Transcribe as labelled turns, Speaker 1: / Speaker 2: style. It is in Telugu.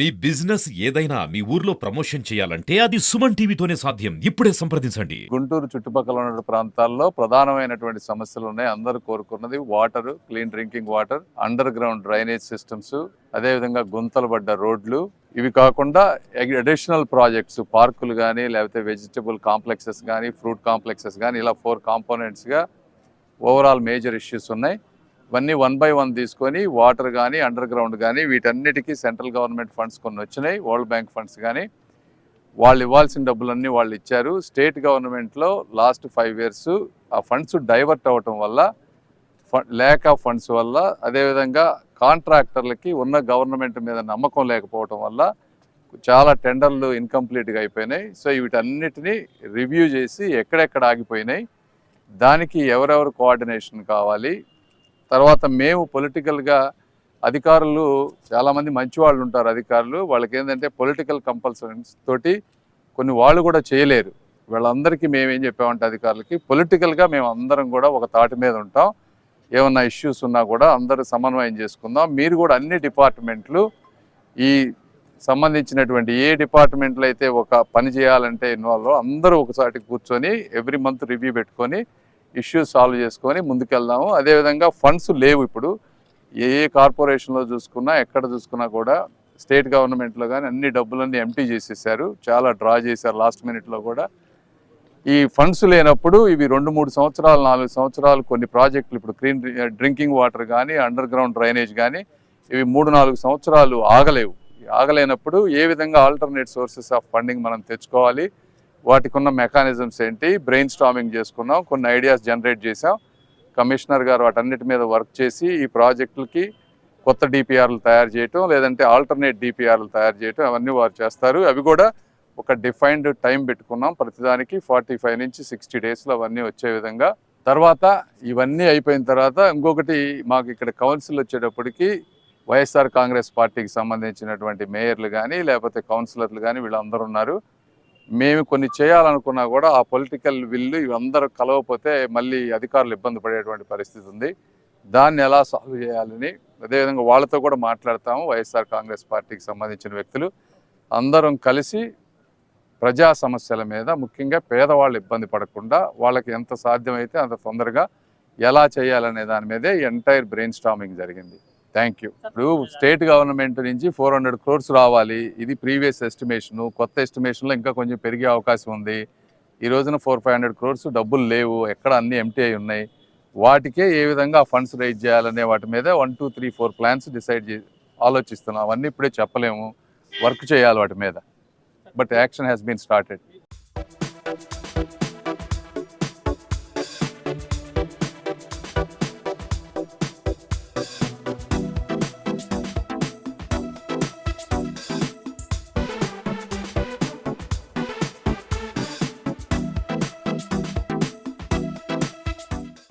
Speaker 1: మీ బిజినెస్ ఏదైనా మీ ఊర్లో ప్రమోషన్ చేయాలంటే అది సుమన్ టీవీతోనే సాధ్యం. ఇప్పుడే సంప్రదించండి.
Speaker 2: గుంటూరు చుట్టుపక్కల ఉన్న ప్రాంతాల్లో ప్రధానమైనటువంటి సమస్యలు ఉన్నాయి. అందరూ కోరుకున్నది water clean drinking water underground drainage systems అదేవిధంగా గుంతలు పడ్డ రోడ్లు. ఇవి కాకుండా అడిషనల్ ప్రాజెక్ట్స్ పార్కులు కానీ లేకపోతే వెజిటబుల్ కాంప్లెక్సెస్ కానీ ఫ్రూట్ కాంప్లెక్సెస్ కానీ ఇలా ఫోర్ కాంపోనెంట్స్గా ఓవరాల్ మేజర్ ఇష్యూస్ ఉన్నాయి. ఇవన్నీ వన్ బై వన్ తీసుకొని వాటర్ కానీ అండర్ గ్రౌండ్ కానీ వీటన్నిటికీ సెంట్రల్ గవర్నమెంట్ ఫండ్స్ కొన్ని వచ్చినాయి. వరల్డ్ బ్యాంక్ ఫండ్స్ కానీ వాళ్ళు ఇవ్వాల్సిన డబ్బులన్నీ వాళ్ళు ఇచ్చారు. స్టేట్ గవర్నమెంట్లో లాస్ట్ ఫైవ్ ఇయర్స్ ఆ ఫండ్స్ డైవర్ట్ అవ్వటం వల్ల ల్యాక్ ఆఫ్ ఫండ్స్ వల్ల అదేవిధంగా కాంట్రాక్టర్లకి ఉన్న గవర్నమెంట్ మీద నమ్మకం లేకపోవటం వల్ల చాలా టెండర్లు ఇన్కంప్లీట్గా అయిపోయినాయి. సో వీటన్నిటినీ రివ్యూ చేసి ఎక్కడెక్కడ ఆగిపోయినాయి. దానికి ఎవరెవరు కోఆర్డినేషన్ కావాలి? తర్వాత మేము పొలిటికల్గా అధికారులు చాలామంది మంచి వాళ్ళు ఉంటారు అధికారులు. వాళ్ళకి ఏంటంటే పొలిటికల్ కంపల్సరీస్ తోటి కొన్ని వాళ్ళు కూడా చేయలేరు. వీళ్ళందరికీ మేమేం చెప్పామంటే అధికారులకి పొలిటికల్గా మేము అందరం కూడా ఒక తాటి మీద ఉంటాం. ఏమన్నా ఇష్యూస్ ఉన్నా కూడా అందరూ సమన్వయం చేసుకుందాం. మీరు కూడా అన్ని డిపార్ట్మెంట్లు ఈ సంబంధించినటువంటి ఏ డిపార్ట్మెంట్లో అయితే ఒక పని చేయాలంటే ఇన్వాల్వ్ అందరూ ఒకసారి కూర్చొని ఎవ్రీ మంత్ రివ్యూ పెట్టుకొని ఇష్యూస్ సాల్వ్ చేసుకొని ముందుకెళ్దాము. అదేవిధంగా ఫండ్స్ లేవు ఇప్పుడు. ఏ ఏ కార్పొరేషన్లో చూసుకున్నా ఎక్కడ చూసుకున్నా కూడా స్టేట్ గవర్నమెంట్లో కానీ అన్ని డబ్బులన్నీ ఎంటీ చేసేసారు. చాలా డ్రా చేశారు లాస్ట్ మినిట్లో కూడా. ఈ ఫండ్స్ లేనప్పుడు ఇవి రెండు మూడు సంవత్సరాలు నాలుగు సంవత్సరాలు కొన్ని ప్రాజెక్టులు ఇప్పుడు క్లీన్ డ్రింకింగ్ వాటర్ కానీ అండర్ గ్రౌండ్ డ్రైనేజ్ కానీ ఇవి మూడు నాలుగు సంవత్సరాలు ఆగలేవు. ఆగలేనప్పుడు ఏ విధంగా ఆల్టర్నేట్ సోర్సెస్ ఆఫ్ ఫండింగ్ మనం తెచ్చుకోవాలి? వాటికి ఉన్న మెకానిజమ్స్ ఏంటి? బ్రెయిన్ స్టామింగ్ చేసుకున్నాం కొన్ని ఐడియాస్ జనరేట్ చేసాం కమిషనర్ గారు వాటన్నిటి మీద వర్క్ చేసి ఈ ప్రాజెక్టులకి కొత్త డిపిఆర్లు తయారు చేయటం లేదంటే ఆల్టర్నేట్ డిపిఆర్లు తయారు చేయటం అవన్నీ వారు చేస్తారు. అవి కూడా ఒక డిఫైన్డ్ టైం పెట్టుకున్నాం. ప్రతిదానికి ఫార్టీ ఫైవ్ నుంచి సిక్స్టీ డేస్లో అవన్నీ వచ్చే విధంగా. తర్వాత ఇవన్నీ అయిపోయిన తర్వాత ఇంకొకటి మాకు ఇక్కడ కౌన్సిల్ వచ్చేటప్పటికి వైఎస్ఆర్ కాంగ్రెస్ పార్టీకి సంబంధించినటువంటి మేయర్లు కానీ లేకపోతే కౌన్సిలర్లు కానీ వీళ్ళందరూ ఉన్నారు. మేము కొన్ని చేయాలనుకున్నా కూడా ఆ పొలిటికల్ విల్లు ఇవందరూ కలవకపోతే మళ్ళీ అధికారులు ఇబ్బంది పడేటువంటి పరిస్థితి ఉంది. దాన్ని ఎలా సాల్వ్ చేయాలని అదేవిధంగా వాళ్ళతో కూడా మాట్లాడతాము. వైఎస్ఆర్ కాంగ్రెస్ పార్టీకి సంబంధించిన వ్యక్తులు అందరం కలిసి ప్రజా సమస్యల మీద ముఖ్యంగా పేదవాళ్ళు ఇబ్బంది పడకుండా వాళ్ళకి ఎంత సాధ్యమైతే అంత తొందరగా ఎలా చేయాలనే దాని మీదే ఎంటైర్ బ్రెయిన్ స్టామింగ్ జరిగింది. థ్యాంక్ యూ ఇప్పుడు స్టేట్ గవర్నమెంట్ నుంచి ఫోర్ హండ్రెడ్ క్రోర్స్ రావాలి. ఇది ప్రీవియస్ ఎస్టిమేషన్ కొత్త ఎస్టిమేషన్లో ఇంకా కొంచెం పెరిగే అవకాశం ఉంది. ఈ రోజున ఫోర్ ఫైవ్ హండ్రెడ్ క్రోర్స్ డబ్బులు లేవు. ఎక్కడ అన్ని ఎంటీ అయి ఉన్నాయి. వాటికే ఏ విధంగా ఫండ్స్ రైజ్ చేయాలనే వాటి మీద one two three four plans decide చే ఆలోచిస్తున్నాం. అవన్నీ ఇప్పుడే చెప్పలేము. వర్క్ చేయాలి వాటి మీద. But action has been started